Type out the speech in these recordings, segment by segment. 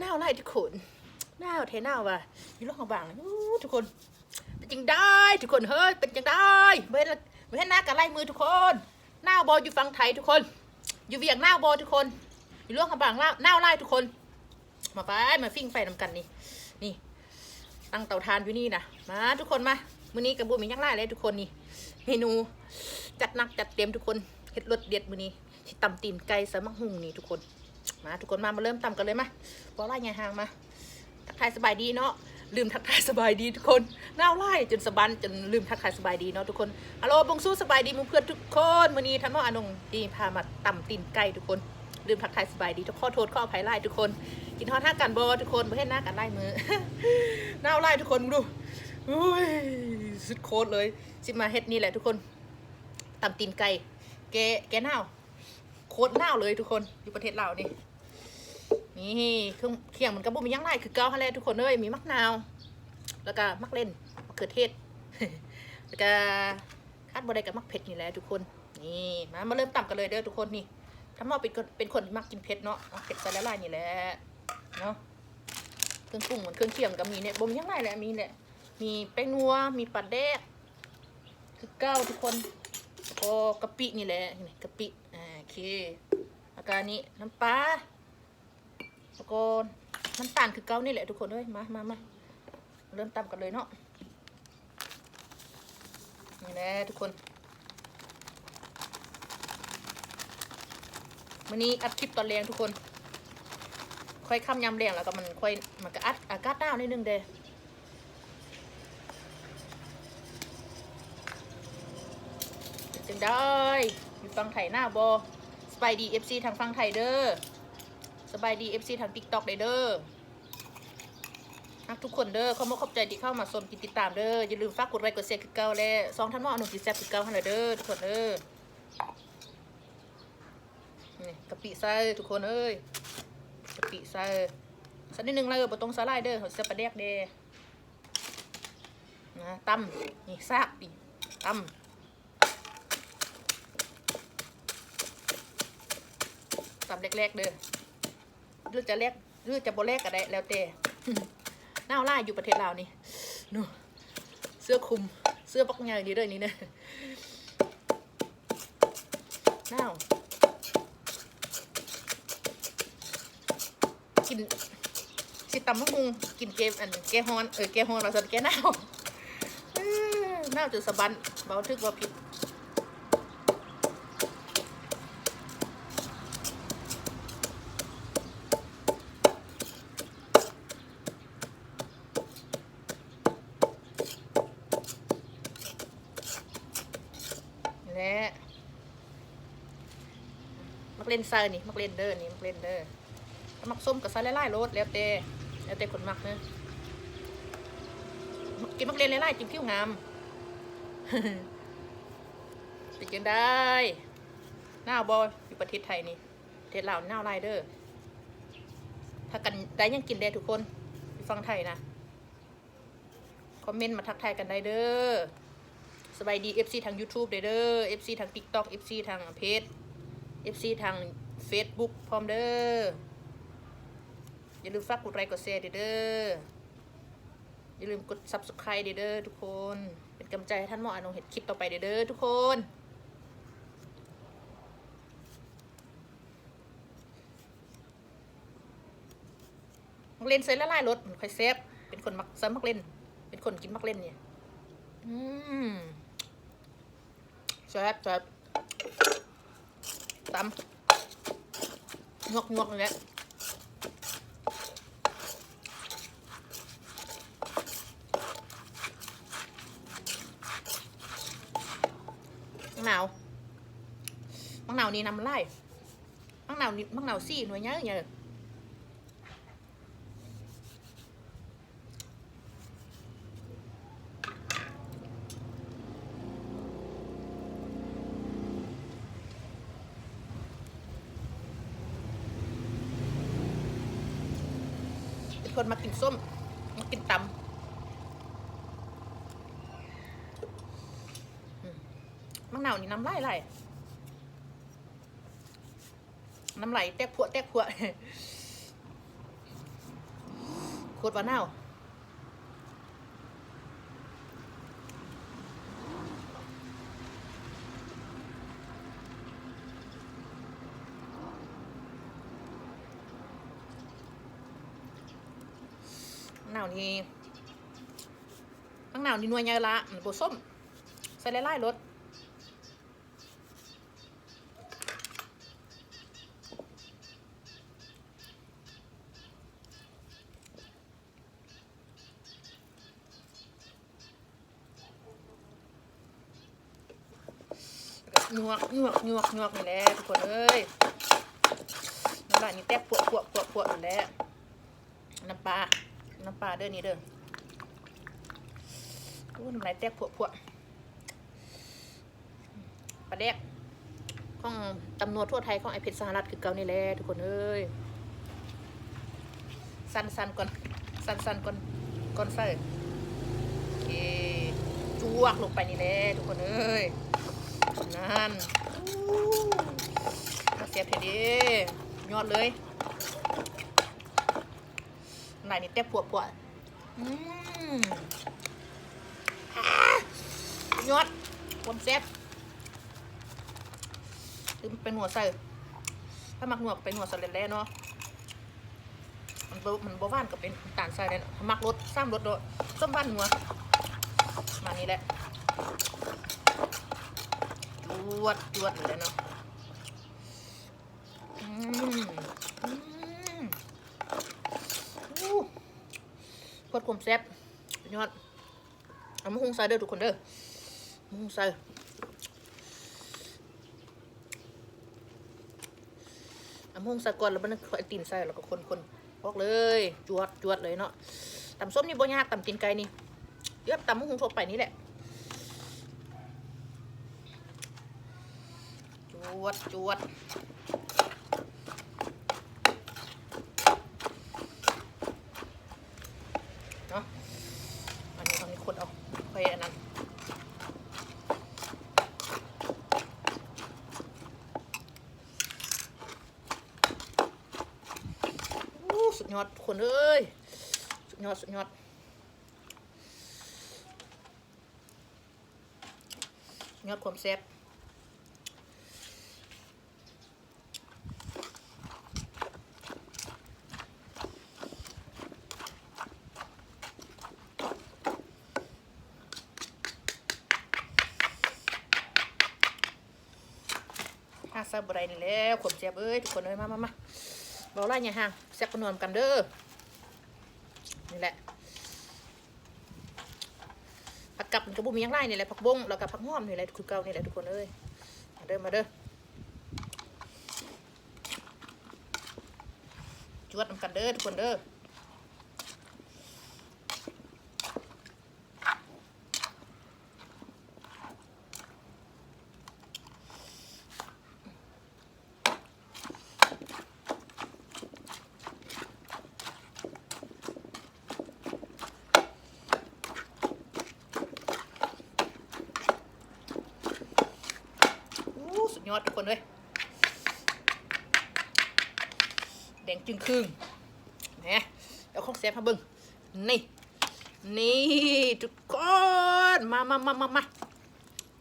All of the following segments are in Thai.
หนาไล่ทุกคนหนาเทหนาว่ะอยู่รอบของบางเลยทุกคน เป็นจังได้ทุกคนเฮ้ยเป็นจังได้เว้นเว้นหน้ากันไล่มือทุกคนหน้าบอลอยู่ฝั่งไทยทุกคน อยู่เวียงหน้าบอลทุกคน อยู่ร่วงของบางหน้าหน้าไล่ทุกคน มาไปมาฟิ่งไฟนำกันนี่นี่ ตั้งเตาทานอยู่นี่นะมาทุกคนมามื้อนี้กับบุมียักษ์ไล่เลยทุกคนนี่เมนูจัดหนักจัดเต็มทุกคนเห็ดรสเด็ดมื้อนี้ที่ตำตีนไก่สมักหุงนี่ทุกคน มาทุกคนมามาเริ่มตำกันเลยมาบอไล่ไงห่างมา ทักทายสบายดีเนาะ ลืมทักทายสบายดีทุกคนน่าไล่จนสะบันจนลืมทักทายสบายดีเนาะทุกคนฮัลโหลบงสู้สบายดีหมุเพื่อนทุกคนวันนี้ท่านว่าอนงดีพามาตำตีนไก่ทุกคน ลืมทักทายสบายดีทุกข้อโทษข้ออภัยไล่ทุกคน กินทอดท่ากันบอทุกคนเพื่อนหน้ากันไล่มือน่าไล่ทุกคนดูอุ้ยสุดโคตรเลย สิมาเฮ็ดนี่แหละทุกคนตำตีนไก่แกแกเน่าว โคตรเน่าวเลยทุกคนอยู่ประเทศลานี่นี่เครื่องเคียงมันก็บ่มียังไรคือเกาฮะแลทุกคนเอ้ยมีมะนาว แล้วก็มักเล่นมะเขือเทศแล้วก็คาดบ่ได้กับมักเผ็ดนี่แหละทุกคนนี่มามาเริ่มตำกันเลยเด้อทุกคนนี่ถ้ามาเป็นคนเป็นคนมักกินเผ็ดเนาะเอาเผ็ดใส่ละลายนี่แหละเนาะเครื่องปรุงเหมือนเครื่องเคียงก็มีเนี่ยบ่มียังไรแหละมีแหละมีแป้งนัวมีปลาแดกคือเก้าทุกคนแล้กะปินี่แหละกะปิอ่า เคแล้วก็อันนี้น้ำปลาแล้วก็น้ำตาลคือเก้านี่แหละทุกคนเอ้ยมามามาเริ่มตำกันเลยเนาะนี่แหละทุกคนวันนี้อัดคลิปตอนแรงทุกคน ค่อยค่ำยำแรงแล้วก็มันค่อยมันก็อัดอากาศหนาวนิดนึงเด้จึงได้อยู่ฟังไทยหน้าบอ สไปดีเอฟซีทางฟังไทยเด้อสบายดี FC ทาง TikTok เลยเด้อฮักทุกคนเด้อขอบคุณขอบใจที่เข้ามาชมติดตามเด้ออย่าลืมฝากกดไลค์กดแชร์คือเก่าและซองท่านว่าอนุจิตแซ่บคือเก่าให้เลยเด้อทุกคนเด้อนี่กะปิใส่ทุกคนเอ้ยกะปิใส่สักนิดนึงเลยบ่ตรงสาลายเด้อเขาจะประเดกเด้นะตำนี่ซากดิตำ ตำแรกๆเด้อหรือจะแลกหรือจะโบแลกก็ได้แล้วแต่น่าวล่าอยู่ประเทศลาวนี่นู่เสื้อคลุมเสื้อปักใหญ่ดีด้วยนี่นะน่าวกินสิตำมะฮุงกินเกมอันแกฮอนเออแกฮอนเราสันแกน่าวน่าวจุดสะบันเบาทึกว่าผิด และ มักเล่นเซอร์นี่มักเล่นเด้อนี่มักเล่นเด้อถ้ามักส้มกับไซไล่ๆรสแล้วแต่แล้วแต่คนมักเนอะกินมักเล่นไล่ๆจิ้มผิวงามเป็นจังได้หน้าบอยอยู่ประเทศไทยนี่ประเทศลาวหน้าไลเด้อถ้ากันได้ยังกินได้ทุกคนอยู่ฟังไทยนะคอมเมนต์มาทักทายกันได้เด้อสบายดี FC ทาง YouTube เด้อเด้อ FC ทาง TikTok FC ทางเพจ FC ทาง Facebook พร้อมเด้อ อย่าลืมฝากกดไลค์กดแชร์เด้อ อย่าลืมกด Subscribe เด้อทุกคน เป็นกำลังใจให้ท่านหมออานงเห็ดคลิปต่อไปเด้อทุกคนมักเล่นใส่ละลายรสมันค่อยแซ่บเป็นคนมักเซ้ำมักเล่น เป็นคนกินมักเล่นเนี่ย อืมแซ่บแซ่บ ตำงวกงวกเลยแหละมังนาวมังนาวนี่นำไล่มังนาวนี่มังนาวซี่หน่วยเยอะเยอะเป็นคนมากิน ส้มมากินตำมะนาวนี่น้ำไหลไหลน้ำไหลแตกพวแตกพวขวดวะนาว มะนาวนี่มะนาวนี่นวยใหญ่ละโบส้ม ใส่ไล่ๆรสหยวกหยวกหยวกหยวกนี่แหละทุกคนเอ้ยน้ำลายนี่แตกปวดปวดปวดปวดอยู่แล้วน้ำปลา น้ำปลาเด้อนี่เด้อโอ้น้ำลายแตกปวดปวปลาแดกของตำนวดทั่วไทยของไอเพชรสหรัฐคือเก่านี่แหละทุกคนเอ้ยสันสันๆก่อนสันสันๆก่อนก่อนใส่โอเคจวกลงไปนี่แหละทุกคนเอ้ยนั่นมาเสียบเทเดียอดเลย นนี่แตะปวดปวดๆอืมยอดความแซ่บหรือเป็นหัวใส่ ถ้ามักหนวกเป็นหัวใส่แล้วเนาะ มันบมันบ่หว่านก็เป็นตาลใส่เลยเนาะมักรสซ้ำรสโดดส้มบ้านหัว มานี่แหละจวดจวดเลยเนาะ อืมอู้ พดความแซ่บยอดเอามาหุงใส่เด้อทุกคนเด้อมาหุงใส่น้ำพุงใส่ก่อนแล้วมันค่อยตีนใส่แล้วก็คนคนๆพอกเลย จวดจวดเลยเนาะตำส้มนี่บ่ยากตำตีนไก่นี่เรียบตำมะฮุงทั่วไปนี่แหละจวดจวดเนาะอันนี้ตอนนี้คนเอาไปอันนั้น อู้สุดยอดทุก คนเอ้ย สุดยอด สุดยอด สุดยอดความแซ่บถ้าซาบไรนี่แล้วความแซ่บเอ้ยทุกคนเอ้ยมามามาเบาไล่เนี่ยห่างแซ่บกระนวมกันเด้อ นี่แหละ ผั กับมันกระบุมียังไงนี่แหละผักบงแล้วก็ผักหอมนี่แหละคือเก่านี่แหละทุกคนเอ้ยมาเด้อมาเด้อจวดนำกันเด้อทุกคนเด้อ อู้สุด ยอดทุกคนเลยแดงจึงครึ่งนะเดี๋ยวข้องเซฟให้เบิ้งนี่ นี่ทุกคน มามามามามา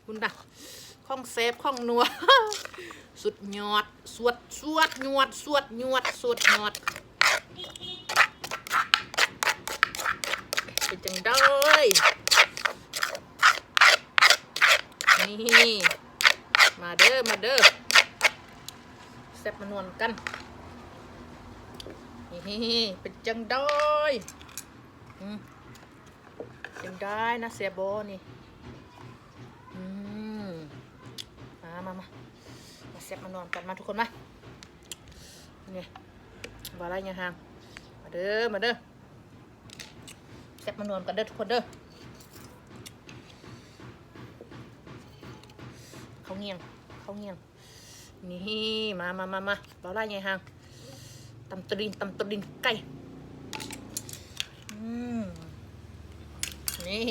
คุณดาข้องเซฟข้องนัว สุดยอด สวด สวดยวด สวดยวด สวดยวด เป็นจังได้นี่ มาเด้อ มาเด้อ แซ่บมานวลกันนี่เป็นจังได้จังได้นะเสียโบนี่อมามามามาแซ่บมานวลกันมาทุกคนมานี่ว่าอะไรยังห่างมาเด้อมาเด้อแซ่บมานวลกันเด้อทุกคนเด้อเขาเงียงเขาเงียง นี่มามามามาเบาไล่ไงฮางตำตรินตำตรินไก่นี่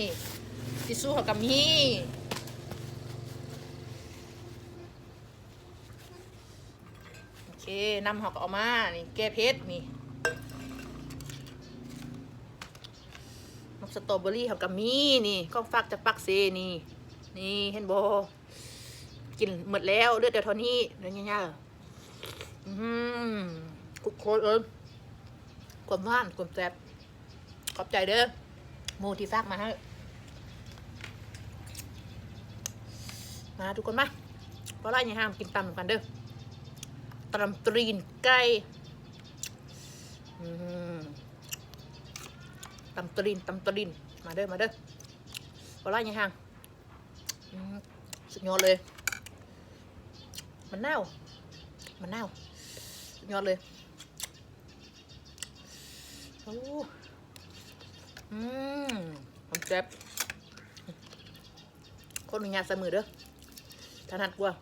ทิชชู่เขากับมีโอเคนำเขาก็เอามา นี่ แก้เพชรนี่สตรอเบอรี่เขาก็มีนี่ข้องฟักจากปักเซนี่ นี่ เห็นบ กินหมดแล้วเลือดเดียวเท่านี้เนื้อย่างๆอืมกุกโคตรเอิญความว่านความแซ่บขอบใจเด้อหมูที่ฝากมาให้มาทุกคนมาเพราะไรเนี่ยห้ามกินตำกันเด้อตำตรีนไก่ตำตรีนตำตรีนมาเด้อมาเด้อเพราะไรเนี่ยห้ามอืมสุดยอดเลย มันเน่า มันเน่ายอดเลยโอ้อืมมันแซ่บคนมีงานใส่มือเด้อถนัดกว่า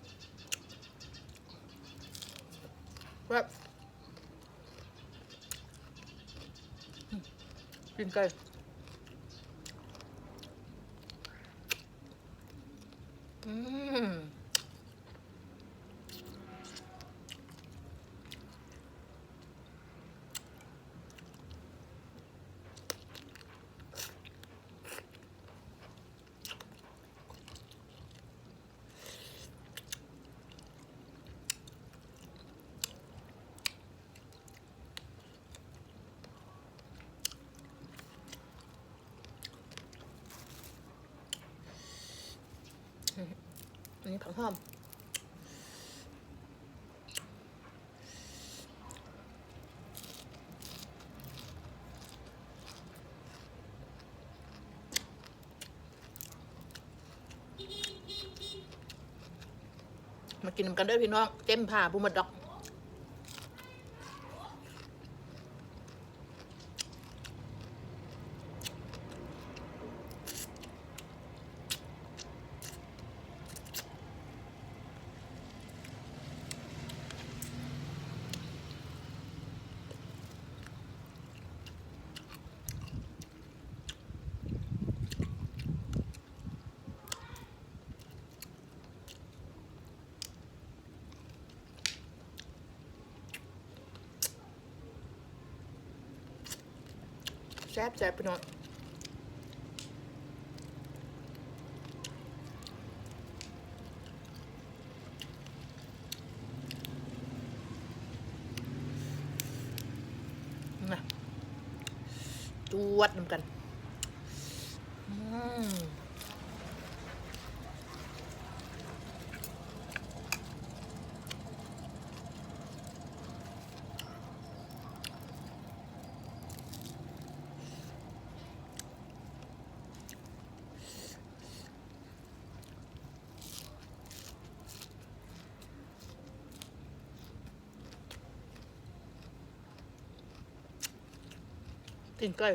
แบบอืมกินไก่อืม อันนี้ ผักหอมมากินนำกันเด้วยพี่น้องเต็มผ่าบุหมดดอก ซ่บแซ่บพี่น้องนะจวดน้ำกัน อืม ตีนไก่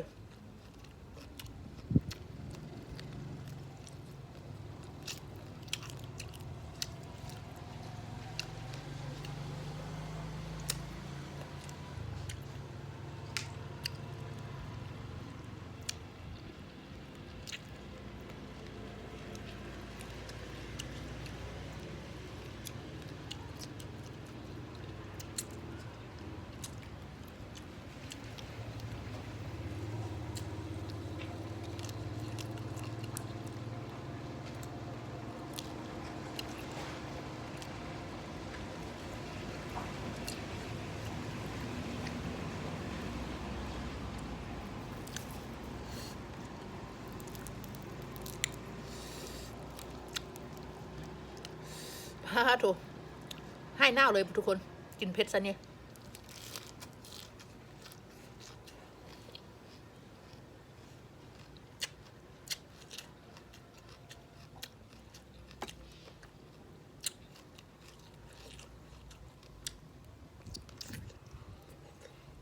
ฮ่าโถให้หน้าเลยทุกคน กินเผ็ดซะเนี่ย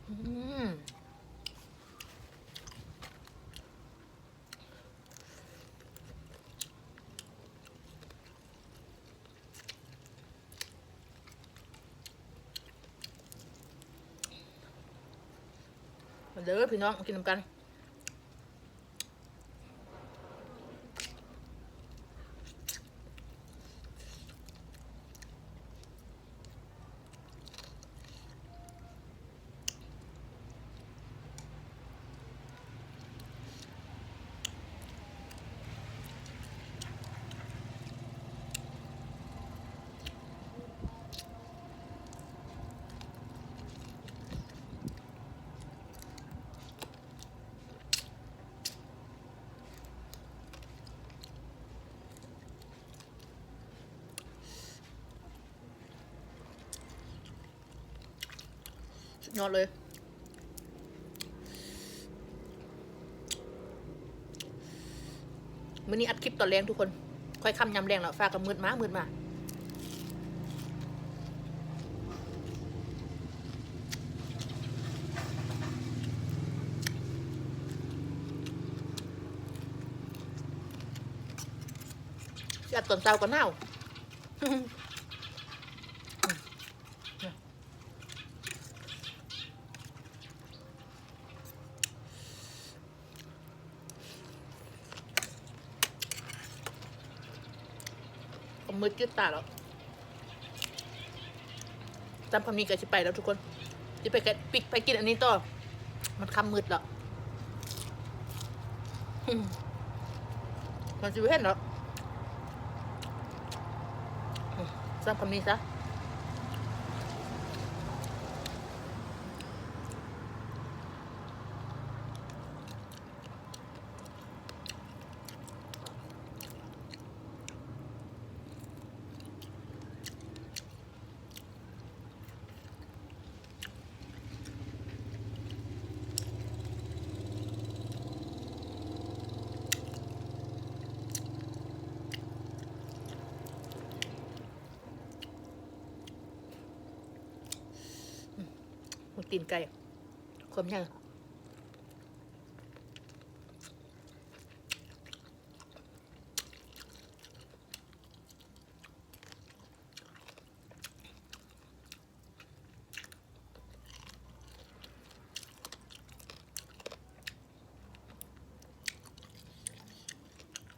อืม มาเด้อพี่น้องกินน้ำกัน ยอดเลย มื่อนี้อัดคลิปตอนแรงทุกคน ค่อยคำยำแรงแล้วฟ้าก็มืดมามืดมาอยากตอนเช้าก็หนาว ผมมืดจืดตาแล้วจำคำนี้ก็จะไปแล้วทุกคนจะไปกันปิกไปกินอันนี้ต่อ มันคำมืดแล้วมันจะเห็นแล้วจำคำนี้ซะ หมู ตีนไก่ความยัง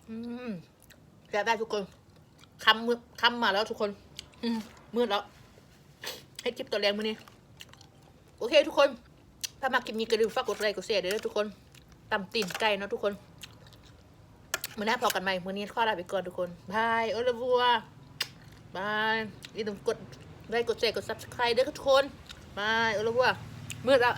อืมแซ่บได้ทุกคนคำมือคำมาแล้วทุกคนอืมมืดแล้ว ให้คลิปตัวแรงมือนี้ โอเคทุกคน ถ้ามาคลิปนี้ก็ลืมฝากกดไลค์กดแชร์ด้วยนะทุกคนตำตีนไก่เนาะทุกคนมื่อหน้าพอกันใหม่มื่อนี้ข้อลาไปก่อนทุกคนบายโอลาบัวบายอย่าลืมกดไลค์กดแชร์กดซับสไครต์ด้วยทุกคนบายโอลาบัวมืดแล้ว